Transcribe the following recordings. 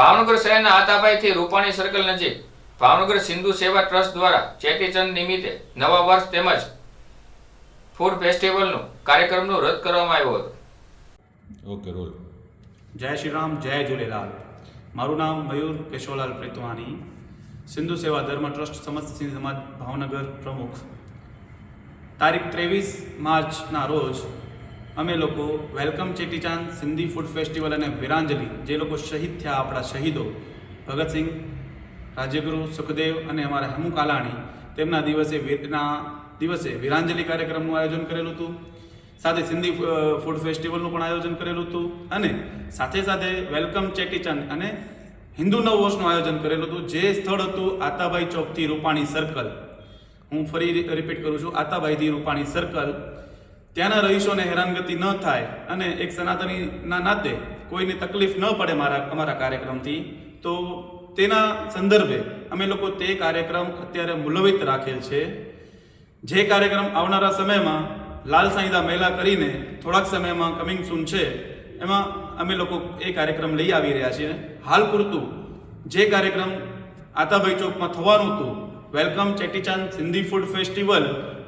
ભાવનગર શહેરના આતાભાઈથી રૂપાણી સર્કલ નજીક. ભાવનગર સિંધુ સેવા ટ્રસ્ટ દ્વારા ચેટીચંદ નિમિત્તે નવા વર્ષ તેમજ ફૂડ ફેસ્ટિવલનું કાર્યક્રમનું રદ કરવામાં આવ્યો હતો. Okay roll. જય શ્રી રામ જય ઝૂલેલાલ. મારું નામ મયુર કેશવલાલ પ્રીતવાણી. સિંધુ સેવા ધર્મ ટ્રસ્ટ સમસ્ત સિંધ સમાજ ભાવનગર પ્રમુખ. તારીખ ત્રેવીસ માર્ચના રોજ અમે લોકો welcome Chetichand Sindhi food festival અને વીરાંજલિ, જે લોકો શહીદ થયા આપણા શહીદો ભગતસિંહ રાજ્યગુરુ સુખદેવ અને અમારા હેમુ કાલાણી, તેમના દિવસે વીરના દિવસે વીરાંજલિ કાર્યક્રમનું આયોજન કરેલું હતું. સાથે સિંધી ફૂડ ફેસ્ટિવલનું પણ આયોજન કરેલું હતું. અને સાથે સાથે વેલકમ ચેટીચંદ અને હિન્દુ નવ વર્ષનું આયોજન કરેલું હતું. જે સ્થળ હતું આતાભાઈ ચોકથી રૂપાણી સર્કલ. હું ફરી રિપીટ કરું છું. આતાભાઈથી રૂપાણી સર્કલ ત્યાંના રહીશોને હેરાનગતિ ન થાય અને એક સનાતનીના નાતે કોઈને તકલીફ ન પડે મારા અમારા કાર્યક્રમથી, તો તેના સંદર્ભે અમે લોકો તે કાર્યક્રમ અત્યારે મુલવિત રાખેલ છે. જે કાર્યક્રમ આવનારા સમયમાં લાલ સાંઈદા મેલા કરીને થોડાક સમયમાં કમિંગ સૂન છે, એમાં અમે લોકો એ કાર્યક્રમ લઈ આવી રહ્યા છીએ. હાલ પૂરતું જે કાર્યક્રમ આતાભાઈ ચોકમાં થવાનું હતું welcome Chetichand Sindhi food festival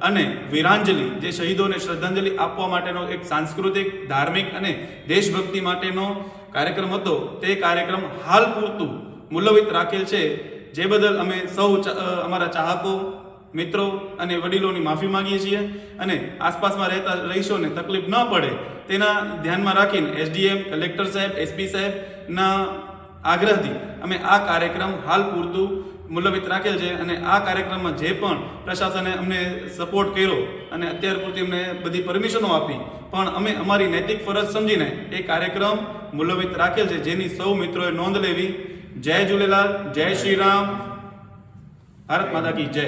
અને વીરાંજલિ, જે શહીદોને શ્રદ્ધાંજલિ આપવા માટેનો એક સાંસ્કૃતિક, ધાર્મિક અને દેશભક્તિ માટેનો કાર્યક્રમ હતો. તે કાર્યક્રમ હાલ પૂરતું મુલવિત રાખેલ છે. જે બદલ અમે સૌ અમારા ચાહકો, મિત્રો અને વડીલોની માફી માંગીએ છીએ અને આસપાસમાં રહેતા રહીશોને તકલીફ ન પડે તેના ધ્યાનમાં રાખીને એસડીએમ, કલેક્ટર સાહેબ, એસપી સાહેબના આગ્રહથી અમે આ કાર્યક્રમ હાલ પૂરતું મુલવિત રાખેલ છે અને આ કાર્યક્રમમાં જે પણ પ્રશાસને અમને સપોર્ટ કર્યો અને અત્યાર પૂરતી અમને બધી પરમિશનો આપી, પણ અમે અમારી નૈતિક ફરજ સમજીને એ કાર્યક્રમ મુલવિત રાખેલ છે. જેની સૌ મિત્રોએ નોંધ લેવી. જય ઝૂલેલાલ, જય શ્રી રામ ભારત માતા કી જય.